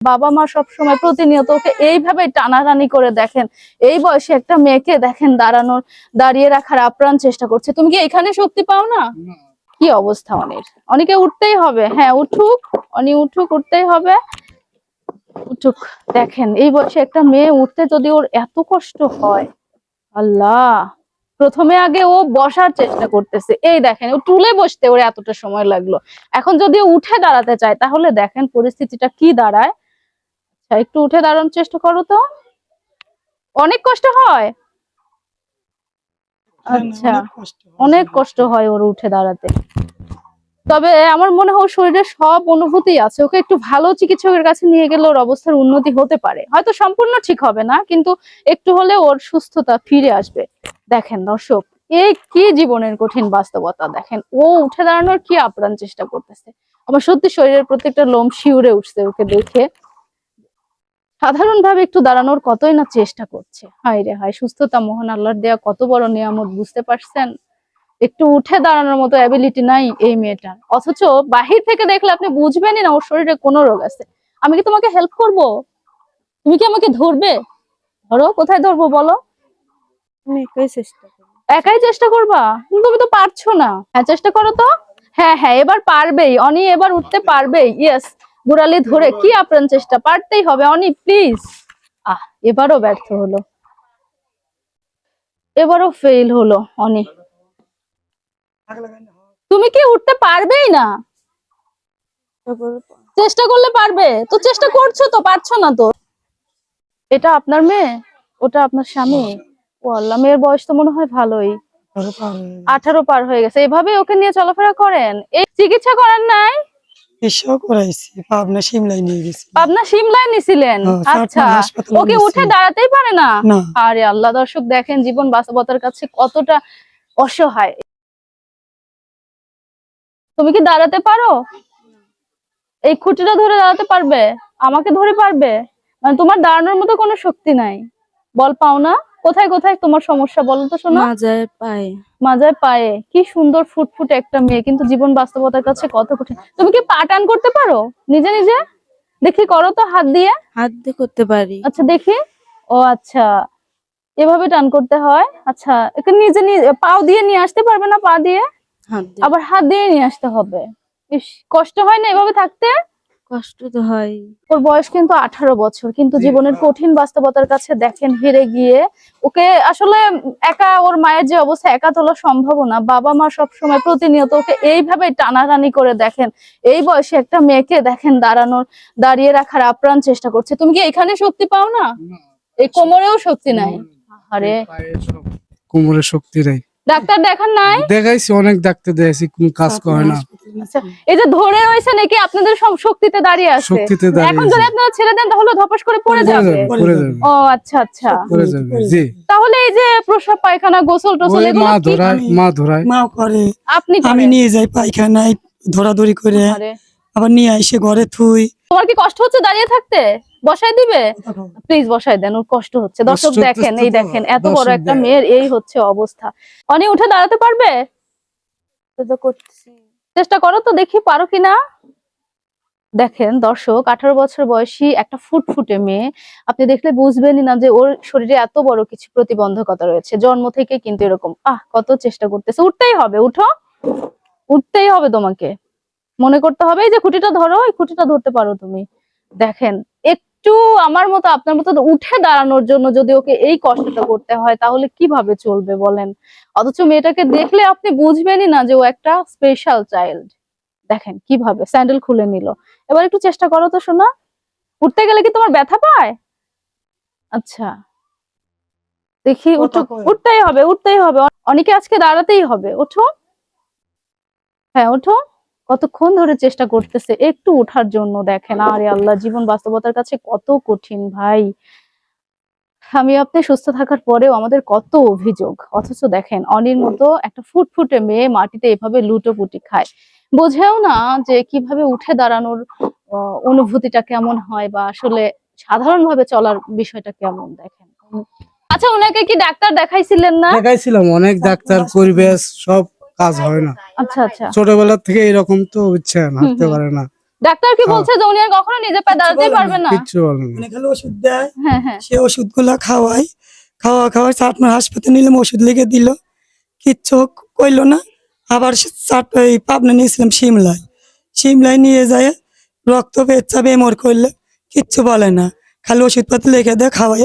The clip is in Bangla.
বাবা মা সব সময় প্রতিনিয়ত ওকে এইভাবে টানাটানি করে দেখেন। এই বয়সে একটা মেয়েকে দেখেন দাঁড়ানোর দাঁড়িয়ে রাখার আপ্রাণ চেষ্টা করছে। তুমি কি এখানে শক্তি পাও না? কি অবস্থা অনির? অনেকে উঠতেই হবে। হ্যাঁ উঠুক। অনি উঠুক উঠতেই হবে। উঠুক। দেখেন এই বয়সে একটা মেয়ে উঠতে যদি ওর এত কষ্ট হয় আল্লাহ! প্রথমে আগে ও বসার চেষ্টা করতেছে। এই দেখেন ও টুলে বসতে ওর এতটা সময় লাগল। এখন যদি উঠে দাঁড়াতে চায় তাহলে দেখেন পরিস্থিতিটা কি দাঁড়ায়। আচ্ছা একটু উঠে দাঁড়ানোর চেষ্টা করো তো। অনেক কষ্ট হয়? আচ্ছা অনেক কষ্ট হয়। ওর উঠে দাঁড়াতে। তবে আমার মনে হয় শরীরে সব অনুভূতি আছে ওকে একটু ভালো চিকিৎসকের কাছে নিয়ে গেলে ওর অবস্থার উন্নতি হতে পারে। হয়তো সম্পূর্ণ ঠিক হবে না কিন্তু একটু হলে ওর সুস্থতা ফিরে আসবে। দেখেন দর্শক এই কি জীবনের কঠিন বাস্তবতা। দেখেন ও উঠে দাঁড়ানোর কি আপ্রাণ চেষ্টা করতেছে। আমার সত্যি শরীরের প্রত্যেকটা লোম শিউরে উঠছে ওকে দেখে। সাধারণভাবে একটু দাঁড়ানোর কতই না চেষ্টা করছে। হায় রে হায় সুস্থতা মোহন আল্লাহর দেয়া কত বড় নিয়ামত বুঝতে পারছেন? একটু উঠে দাঁড়ানোর মতো অ্যাবিলিটি নাই এই মেয়েটার। অথচ বাহির থেকে দেখলে আপনি বুঝবেনই না ওর শরীরে কোনো রোগ আছে। আমি কি তোমাকে হেল্প করব? তুমি কি আমাকে ধরবে? ধরো কোথায় ধরবো বলো? একাই চেষ্টা করি একাই চেষ্টা করবা? তুমি তো পারছ না। হ্যাঁ চেষ্টা করো তো। হ্যাঁ হ্যাঁ এবার পারবেই। অনি এবার উঠতে পারবেই। ইয়েস গুড়ালি ধরে কি আপ্রাণ চেষ্টা? পারতেই হবে। অনি প্লিজ আহ এবারও ব্যর্থ হলো। এবারও ফেল হলো অনি। তুমি কি উঠতে পারবেই না? চেষ্টা করলে পারবে। তো চেষ্টা করছ তো পারছ না তো। এটা আপনার মেয়ে? ওটা আপনার স্বামী? ও আল্লাহ মেয়ের বয়স তো মনে হয় ভালোই। আঠারো পার হয়ে গেছে। এভাবে ওকে নিয়ে চলাফেরা করেন? এই চিকিৎসা করার নাই? চিকিৎসা করাইছি পাবনা সিমলাই নিয়ে গেছি। আপনার সিমলায় নিছিলেন? হ্যাঁ, আচ্ছা ওকে উঠে দাঁড়াতেই পারে না? না। আরে আল্লাহ দর্শক দেখেন জীবন বাস্তবতার কাছে কতটা অসহায়। তুমি কি দাঁড়াতে পারো? এই খুঁটিটা ধরে দাঁড়াতে পারবে? আমাকে ধরে পারবে? মানে তোমার দাঁড়ানোর মতো কোনো শক্তি নাই। বল পাও না কোথায় কোথায় তোমার সমস্যা বলো তো শোনা? মাজায় পায়ে। মাজায় পায়ে। কি সুন্দর ফুটফুটে একটা মেয়ে কিন্তু জীবন বাস্তবতার কাছে কত কঠিন। তুমি কি পা টান করতে পারো? নিজে নিজে? দেখি করো তো হাত দিয়ে। হাত দিয়ে করতে পারি। আচ্ছা দেখি। ও আচ্ছা। এভাবে টান করতে হয়? আচ্ছা একে নিজে পাও দিয়ে নিয়ে আসতে পারবে না পা দিয়ে। আবার হাত দিয়ে নিয়ে আসতে হবে। ইস কষ্ট হয় না এভাবে থাকতে? কষ্ট তো হয়। ওর বয়স কিন্তু আঠারো বছর কিন্তু জীবনের কঠিন বাস্তবতার কাছে দেখেন হেরে গিয়ে ওকে আসলে একা ওর মায়ের যে অবস্থা একা তোলা সম্ভব না। বাবা মা সব সময় প্রতিনিয়ত ওকে এইভাবে টানাটানি করে দেখেন। এই বয়সে একটা মেয়েকে দেখেন দাঁড়ানোর দাঁড়িয়ে রাখার আপ্রাণ চেষ্টা করছে। তুমি কি এখানে শক্তি পাও না? এই কোমরেও শক্তি নাই। আরে কোমরে শক্তি নাই। ডাক্তার দেখান নাই? দেখাইছি অনেক ডাক্তার দেখাইছি কোন কাজ করে না। আচ্ছা। এই যে ধরে রয়েছে নাকি আপনাদের সব শক্তিতে দাঁড়িয়ে আছে? শক্তিতে দাঁড়িয়ে এখন যদি আপনারা ছেড়ে দেন তাহলে ধপাস করে পড়ে যাবে। যাবে পড়ে যাবে। ও আচ্ছা আচ্ছা। পড়ে যাবে জি। তাহলে এই যে প্রসাব পায়খানা গোসল টোসল এগুলো মা ধরায় মা ধরায়। মা করে। আপনি আমি নিয়ে যাই পায়খানায় ধরাধরি করে। আরে, আবার নিয়ে আইসে ঘরে থুই। তোমার কি কষ্ট হচ্ছে দাঁড়িয়ে থাকতে? বসাই দিবে? প্লিজ বসাই দেন ওর কষ্ট হচ্ছে। দর্শক দেখেন এই দেখেন এত বড় একটা মেয়ের এই হচ্ছে অবস্থা। অনি উঠে দাঁড়াতে পারবে? তো তো করতেছি। চেষ্টা করো তো দেখি পারো কিনা দেখেন দর্শক আঠারো বছর বয়সী একটা ফুটফুটে মেয়ে। আপনি দেখলে বুঝবেনই না যে ওর শরীরে এত বড় কিছু প্রতিবন্ধকতা রয়েছে। জন্ম থেকে কিন্তু এরকম আহ কত চেষ্টা করতেছে। উঠতেই হবে উঠো। উঠতেই হবে তোমাকে। মনে করতে হবে যে খুঁটিটা ধরো এই খুঁটিটা ধরতে পারো তুমি। দেখেন একটু আমার মতো আপনার মতো উঠে দাঁড়ানোর জন্য যদি ওকে এই কষ্টটা করতে হয় তাহলে কীভাবে চলবে বলেন? অথচ মেয়েটাকে দেখলে আপনি বুঝবেনই না যে ও একটা স্পেশাল চাইল্ড দেখেন কীভাবে স্যান্ডেল খুলে নিল। এবার একটু চেষ্টা করো তো শোনা উঠতে গেলে কি তোমার ব্যথা পায়? আচ্ছা। দেখি। উঠতেই হবে উঠতেই হবে। অনেকে আজকে দাঁড়াতেই হবে। ওঠো। হ্যাঁ ওঠো। কতক্ষণ ধরে চেষ্টা করতেছে একটু ওঠার জন্য দেখেন। আরে আল্লাহ জীবন বাস্তবতার কাছে কত কঠিন ভাই। আমি আপনি সুস্থ থাকার পরেও আমাদের কত অভিযোগ। অথচ দেখেন অনির মতো একটা ফুটফুটে মেয়ে মাটিতে এভাবে লুটোপুটি খায়। বোঝেও না যে কীভাবে উঠে দাঁড়ানোর অনুভূতিটা কেমন হয় বা আসলে সাধারণভাবে চলার বিষয়টা কেমন দেখেন। আচ্ছা ওনাকে কি ডাক্তার দেখাইছিলেন না? দেখাইছিলাম অনেক ডাক্তার পরিবেশ সব কাজ হয় না। আচ্ছা আচ্ছা। ছোটবেলা থেকে এরকম তো ইচ্ছা হাঁটতে পারে না। ডাক্তার কি হ্যাঁ। বলছে যে উনি আর কখনো নিজে পা দাঁড়াতেই বলে না, না? কিচ্ছু বলে না। মানে খালি ওষুধ দেয় হ্যাঁ হ্যাঁ। সে ওষুধগুলা খাওয়াই খাওয়া খাওয়াই আপনার হাসপাতালে নিলাম ওষুধ লিখে দিল। কিচ্ছু কইলো না। আবার চাট- ওই পাবনা নিয়েছিলাম সিমলায়। সিমলায় নিয়ে যায় রক্ত পেচ্ছাপ এমর করলে কিচ্ছু বলে না। খালি ওষুধপাতি লিখে দেয় খাওয়াই